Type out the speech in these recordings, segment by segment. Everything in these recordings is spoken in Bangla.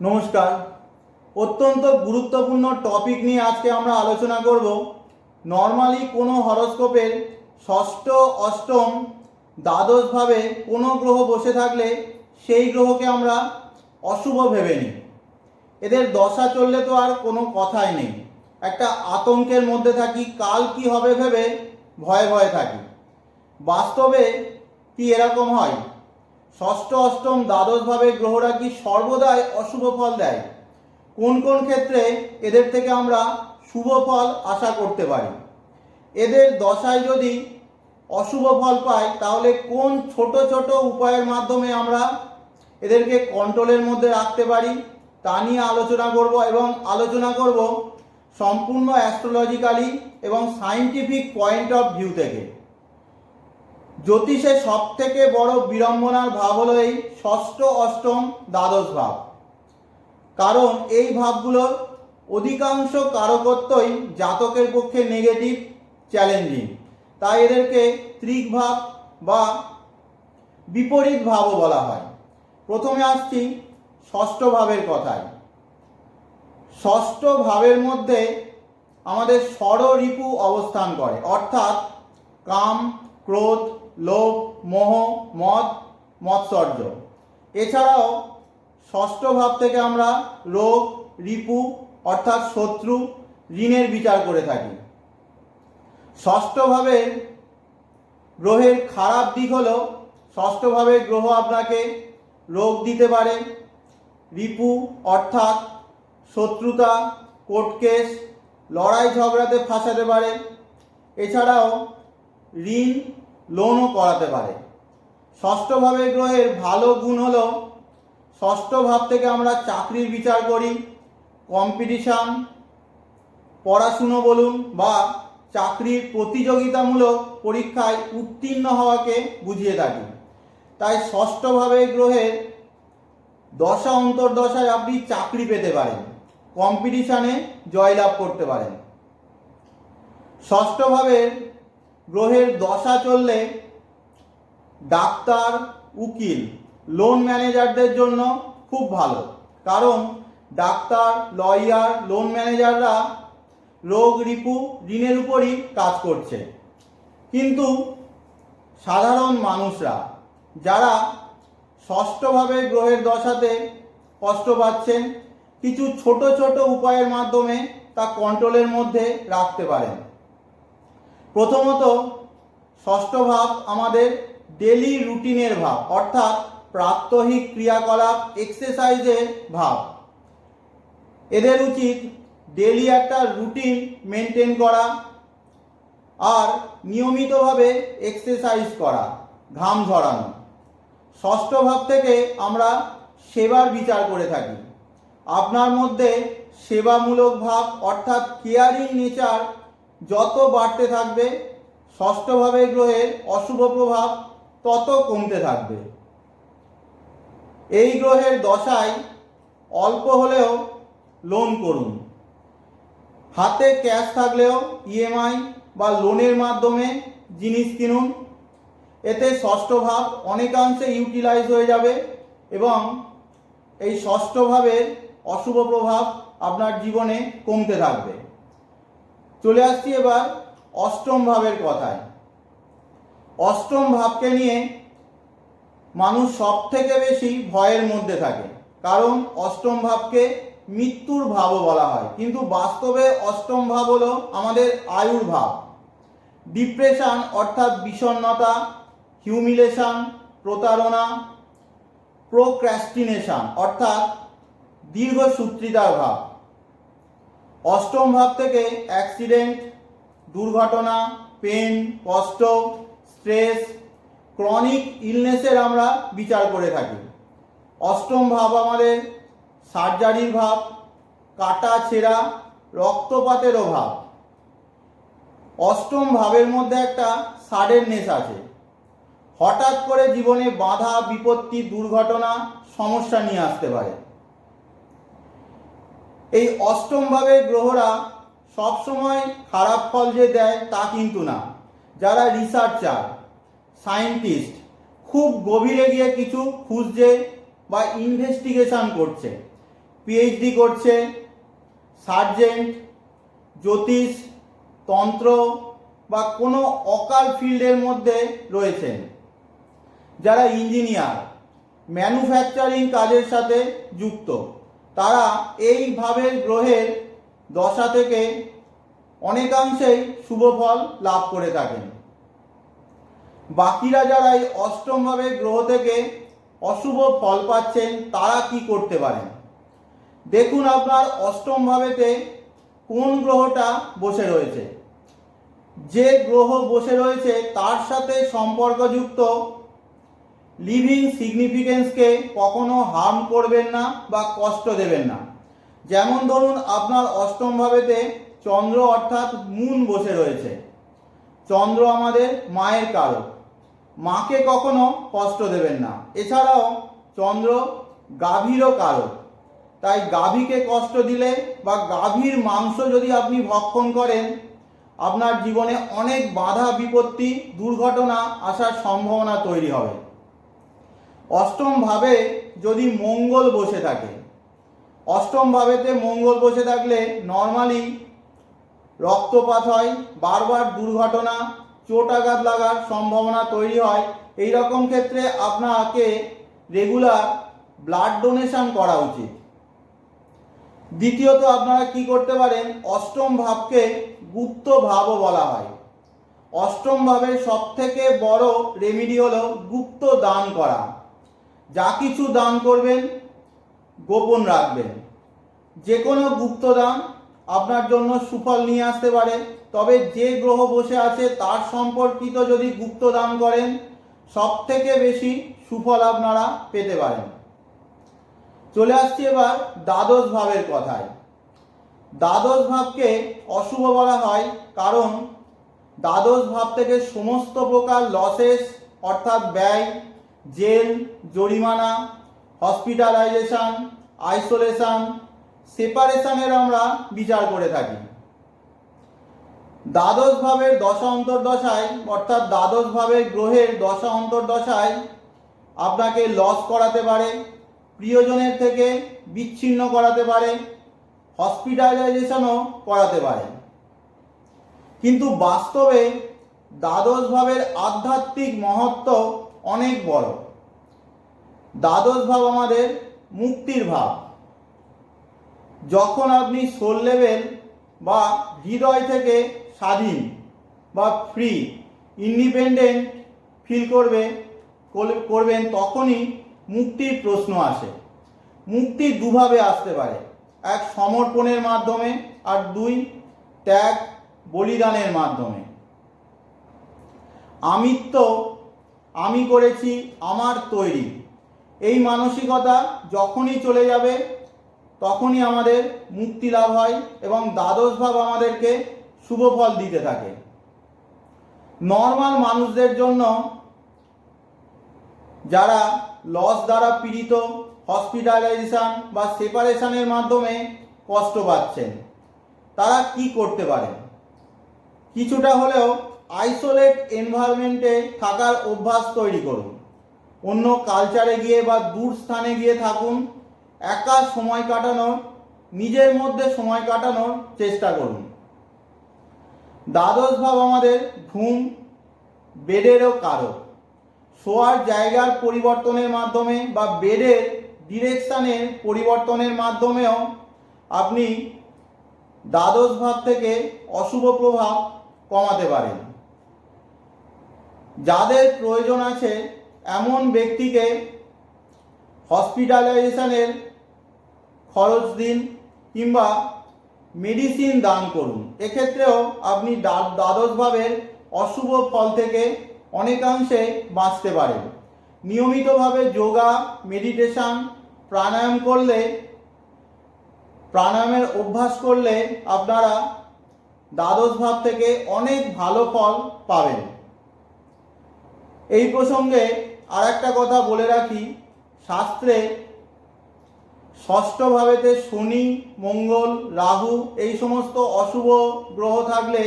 নমস্কার। অত্যন্ত গুরুত্বপূর্ণ টপিক নিয়ে আজকে আমরা আলোচনা করব। নর্মালি কোনো হরস্কোপের ষষ্ঠ, অষ্টম দ্বাদশভাবে কোনো গ্রহ বসে থাকলে সেই গ্রহকে আমরা অশুভ ভেবে নিই। এদের দশা চললে তো আর কোনো কথাই নেই। একটা আতঙ্কের মধ্যে থাকি, কাল কি হবে ভেবে ভয়ে ভয়ে থাকি। বাস্তবে কি এরকম হয়? ষষ্ঠ অষ্টম দ্বাদশভাবে গ্রহরা কি সর্বদাই অশুভ ফল দেয়? কোন কোন ক্ষেত্রে এদের থেকে আমরা শুভ ফল আশা করতে পারি? এদের দশায় যদি অশুভ ফল পাই, তাহলে কোন ছোট ছোট উপায়ের মাধ্যমে আমরা এদেরকে কন্ট্রোলের মধ্যে রাখতে পারি? তা নিয়ে আলোচনা করব এবং আলোচনা করব সম্পূর্ণ অ্যাস্ট্রোলজিক্যালি এবং সায়েন্টিফিক পয়েন্ট অফ ভিউ থেকে। জ্যোতিষে সব থেকে বড় বিড়ম্বনার ভাব হলো এই ষষ্ঠ অষ্টম দ্বাদশ ভাব। কারণ এই ভাবগুলোর অধিকাংশ কারকত্বই জাতকের পক্ষে নেগেটিভ চ্যালেঞ্জিং তাই এদেরকে ত্রিক ভাব বা বিপরীত ভাবও বলা হয়। প্রথমে আসছি ষষ্ঠ ভাবের কথায়। ষষ্ঠ ভাবের মধ্যে আমাদের ষড়রিপু অবস্থান করে। অর্থাৎ কাম, ক্রোধ লোভ, মোহ, মদ, মৎসর্য। এছাড়াও, ষষ্ঠ ভাব থেকে আমরা রোগ, রিপু, অর্থাৎ শত্রু, ঋণের বিচার করে থাকি। ষষ্ঠ ভাবের গ্রহের খারাপ দিক হলো, ষষ্ঠ ভাবের গ্রহ আপনাকে রোগ দিতে পারে। রিপু, অর্থাৎ শত্রুতা, কোর্ট কেস, লড়াই ঝগড়াতে ফাঁসাতে পারে। এছাড়াও, ঋণ লোনও করাতে পারে। ষষ্ঠ ভাবের গ্রহের ভালো গুণ হলো, ষষ্ঠ ভাব থেকে আমরা চাকরির বিচার করি কম্পিটিশান পড়াশুনো বলুন বা চাকরির প্রতিযোগিতামূলক পরীক্ষায় উত্তীর্ণ হওয়াকে বুঝিয়ে থাকি। তাই ষষ্ঠ ভাবের গ্রহের দশা অন্তর্দশায় আপনি চাকরি পেতে পারেন কম্পিটিশানে জয়লাভ করতে পারেন। ষষ্ঠ ভাবের গ্রহের দশা চললে ডাক্তার, উকিল লোন ম্যানেজারদের জন্য খুব ভালো। কারণ ডাক্তার লয়ার লোন ম্যানেজাররা রোগ, রিপু ঋণের উপরই কাজ করছে। কিন্তু সাধারণ মানুষরা, যারা ষষ্ঠভাবে গ্রহের দশাতে কষ্ট পাচ্ছেন, কিছু ছোট ছোট উপায়ের মাধ্যমে তা কন্ট্রোলের মধ্যে রাখতে পারেন। প্রথমত, ষষ্ঠ ভাব আমাদের ডেলি রুটিনের ভাব, অর্থাৎ প্রাত্যহিক ক্রিয়াকলাপ এক্সারসাইজের ভাব। এদের উচিত ডেলি একটা রুটিন মেনটেন করা আর নিয়মিতভাবে এক্সারসাইজ করা, ঘাম ঝরানো। ষষ্ঠ ভাব থেকে আমরা সেবার বিচার করে থাকি। আপনার মধ্যে সেবামূলক ভাব, অর্থাৎ কেয়ারিং নেচার যত বাড়তে থাকবে, ষষ্ঠভাবে গ্রহের অশুভ প্রভাব তত কমতে থাকবে। এই গ্রহের দশায় অল্প হলেও লোন করুন। হাতে ক্যাশ থাকলেও ইএমআই বা লোনের মাধ্যমে জিনিস কিনুন। এতে ষষ্ঠ ভাব অনেকাংশে ইউটিলাইজ হয়ে যাবে এবং এই ষষ্ঠ ভাবের অশুভ প্রভাব আপনার জীবনে কমতে থাকবে। চলে আসছি এবার অষ্টম ভাবের কথায়। অষ্টম ভাবকে নিয়ে মানুষ সব থেকে বেশি ভয়ের মধ্যে থাকে। কারণ অষ্টম ভাবকে মৃত্যুর ভাবও বলা হয়। কিন্তু বাস্তবে অষ্টম ভাব হলো আমাদের আয়ুর ভাব। ডিপ্রেশন অর্থাৎ বিষণ্ণতা, হিউমিলেশন, প্রতারণা প্রোক্র্যাস্টিনেশন অর্থাৎ দীর্ঘসূত্রিতার ভাব। অষ্টম ভাব থেকে অ্যাক্সিডেন্ট দুর্ঘটনা পেন কষ্ট স্ট্রেস ক্রনিক ইলনেসের আমরা বিচার করে থাকি। অষ্টম ভাব আমাদের সার্জারির ভাব, কাটা, ছেঁড়া, রক্তপাতেরও ভাব। অষ্টম ভাবের মধ্যে একটা সাডেননেস আছে। হঠাৎ করে জীবনে বাধা, বিপত্তি, দুর্ঘটনা, সমস্যা নিয়ে আসতে পারে। এই অষ্টমভাবে গ্রহরা সবসময় খারাপ ফল যে দেয় তা কিন্তু না। যারা রিসার্চার সায়েন্টিস্ট খুব গভীরে গিয়ে কিছু খুঁজছে বা ইনভেস্টিগেশন করছে। পিএইচডি করছে সার্জেন্ট জ্যোতিষ, তন্ত্র বা কোনো অকাল ফিল্ডের মধ্যে রয়েছেন। যারা ইঞ্জিনিয়ার ম্যানুফ্যাকচারিং কাজের সাথে যুক্ত। তারা এইভাবে গ্রহের দশা থেকে অনেকাংশেই শুভ ফল লাভ করে থাকেন। বাকিরা যারা এই অষ্টমভাবে গ্রহ থেকে অশুভ ফল পাচ্ছেন, তারা কি করতে পারেন? দেখুন আপনার অষ্টম ভাবেতে কোন গ্রহটা বসে রয়েছে। যে গ্রহ বসে রয়েছে, তার সাথে সম্পর্কযুক্ত লিভিং সিগনিফিকেন্সকে কখনো হার্ম করবেন না বা কষ্ট দেবেন না। যেমন ধরুন আপনার অষ্টম ভাবেতে চন্দ্র অর্থাৎ মুন বসে রয়েছে। চন্দ্র আমাদের মায়ের কারক। মাকে কখনো কষ্ট দেবেন না। এছাড়াও চন্দ্র গাভীরও কারক। তাই গাভীকে কষ্ট দিলে বা গাভীর মাংস যদি আপনি ভক্ষণ করেন, আপনার জীবনে অনেক বাধা বিপত্তি, দুর্ঘটনা আসার সম্ভাবনা তৈরি হবে। অষ্টম ভাবে যদি মঙ্গল বসে থাকে অষ্টম ভাবেতে মঙ্গল বসে থাকলে নর্মালি রক্তপাত হয়, বারবার দুর্ঘটনা চোট আঘাত লাগার সম্ভাবনা তৈরি হয়। এই রকম ক্ষেত্রে আপনাকে রেগুলার ব্লাড ডোনেশন করা উচিত। দ্বিতীয়ত আপনারা কি করতে পারেন, অষ্টম ভাবকে গুপ্ত ভাবও বলা হয়। অষ্টম ভাবের সবথেকে বড় রেমিডি হলো গুপ্ত দান করা। যা কিছু দান করবেন, গোপন রাখবেন। যে কোনো গুপ্ত দান আপনার জন্য সুফল নিয়ে আসতে পারে, তবে যে গ্রহ বসে আছে তার সম্পর্কিত যদি গুপ্ত দান করেন সব থেকে বেশি সুফল আপনারা পেতে পারেন। চলে আসছি এবার দ্বাদশ ভাবের কথায়। দ্বাদশ ভাবকে অশুভ বলা হয় কারণ দ্বাদশ ভাব থেকে সমস্ত প্রকার লসেস অর্থাৎ ব্যয় জেল, জরিমানা, হসপিটালাইজেশন, আইসোলেশন, সেপারেশনের আমরা বিচার করে থাকি। দ্বাদশ ভাবের দশা অন্তর্দশায়, অর্থাৎ দ্বাদশ ভাবের গ্রহের দশা অন্তর্দশায় আপনাকে লস করাতে পারে, প্রিয়জনের থেকে বিচ্ছিন্ন করাতে পারে হসপিটালাইজেশনও করাতে পারে। কিন্তু বাস্তবে দ্বাদশ ভাবের আধ্যাত্মিক মহত্ব অনেক বড়। দ্বাদশ ভাব আমাদের মুক্তির ভাব। যখন আপনি সোল লেভেল বা হৃদয় থেকে স্বাধীন বা ফ্রি ইন্ডিপেন্ডেন্ট ফিল করবে করবেন তখনই মুক্তির প্রশ্ন আসে। মুক্তি দুভাবে আসতে পারে। এক সমর্পণের মাধ্যমে আর দুই ত্যাগ, বলিদানের মাধ্যমে। আমিত্ব আমি করেছি আমার তৈরি। এই মানসিকতা যখনই চলে যাবে, তখনই আমাদের মুক্তি লাভ হয় এবং দ্বাদশ ভাব আমাদেরকে শুভ ফল দিতে থাকে। নর্মাল মানুষদের জন্য যারা লস দ্বারা পীড়িত হসপিটালাইজেশন বা সেপারেশনের মাধ্যমে কষ্ট পাচ্ছেন, তারা কি করতে পারেন? কিছুটা হলেও আইসোলেট এনভায়রনমেন্টে থাকার অভ্যাস তৈরি করুন। অন্য কালচারে গিয়ে বা দূর স্থানে গিয়ে থাকুন। একা সময় কাটানোর, নিজের মধ্যে সময় কাটানোর চেষ্টা করুন। দ্বাদশ ভাব আমাদের ঘুম বেডেরও কারক শোয়ার জায়গার পরিবর্তনের মাধ্যমে বা বেডের ডিরেকশানের পরিবর্তনের মাধ্যমেও আপনি দ্বাদশ ভাব থেকে অশুভ প্রভাব কমাতে পারেন। যাদের প্রয়োজন আছে এমন ব্যক্তিকে হসপিটালাইজেশনের খরচ দিন কিংবা মেডিসিন দান করুন। এক্ষেত্রেও আপনি দ্বা- দ্বাদশ অশুভ ফল থেকে অনেকাংশে বাঁচতে পারেন। নিয়মিতভাবে যোগা মেডিটেশন প্রাণায়াম করলে, প্রাণায়ামের অভ্যাস করলে আপনারা দ্বাদশ ভাব থেকে অনেক ভালো ফল পাবেন। এই প্রসঙ্গে আর একটা কথা বলে রাখি। শাস্ত্রে ষষ্ঠভাবেতে শনি, মঙ্গল, রাহু এই সমস্ত অশুভ গ্রহ থাকলে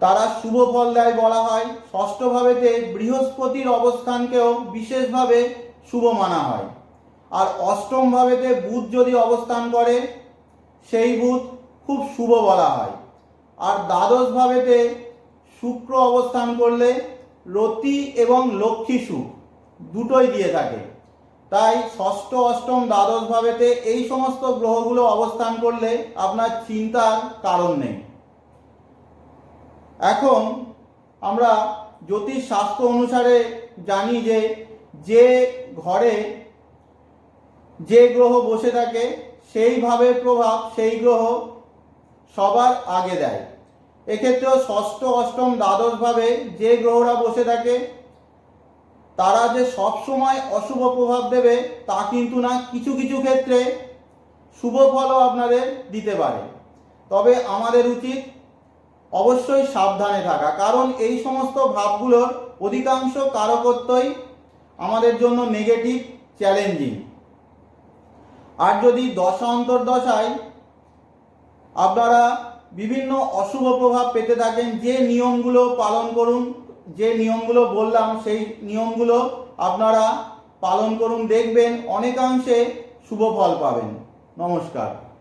তারা শুভ ফল দেয় বলা হয়। ষষ্ঠভাবেতে বৃহস্পতির অবস্থানকেও বিশেষভাবে শুভ মানা হয়। আর অষ্টম ভাবেতে বুধ যদি অবস্থান করে, সেই বুধ খুব শুভ বলা হয়। আর দ্বাদশ ভাবেতে শুক্র অবস্থান করলে রতি এবং লক্ষ্মী সুখ, দুটোই দিয়ে থাকে। তাই ষষ্ঠ, অষ্টম দ্বাদশ ভাবেতে এই সমস্ত গ্রহগুলো অবস্থান করলে আপনার চিন্তার কারণ নেই। এখন আমরা জ্যোতিষ শাস্ত্র অনুসারে জানি যে যে ঘরে যে গ্রহ বসে থাকে, সেইভাবে প্রভাব সেই গ্রহ সবার আগে দেয়। এক্ষেত্রেও ষষ্ঠ, অষ্টম দ্বাদশ ভাবে যে গ্রহরা বসে থাকে, তারা যে সব সময় অশুভ প্রভাব দেবে, তা কিন্তু না, কিছু কিছু ক্ষেত্রে শুভ ফলও আপনাদের দিতে পারে। তবে আমাদের উচিত অবশ্যই সাবধানে থাকা, কারণ এই সমস্ত ভাবগুলোর অধিকাংশ কারকত্বই আমাদের জন্য নেগেটিভ চ্যালেঞ্জিং আর যদি দশা অন্তর্দশায় আপনারা বিভিন্ন অশুভ প্রভাব পেতে থাকেন। যে নিয়মগুলো পালন করুন, যে নিয়মগুলো বললাম, সেই নিয়মগুলো আপনারা পালন করুন, দেখবেন অনেকাংশে শুভ ফল পাবেন। নমস্কার।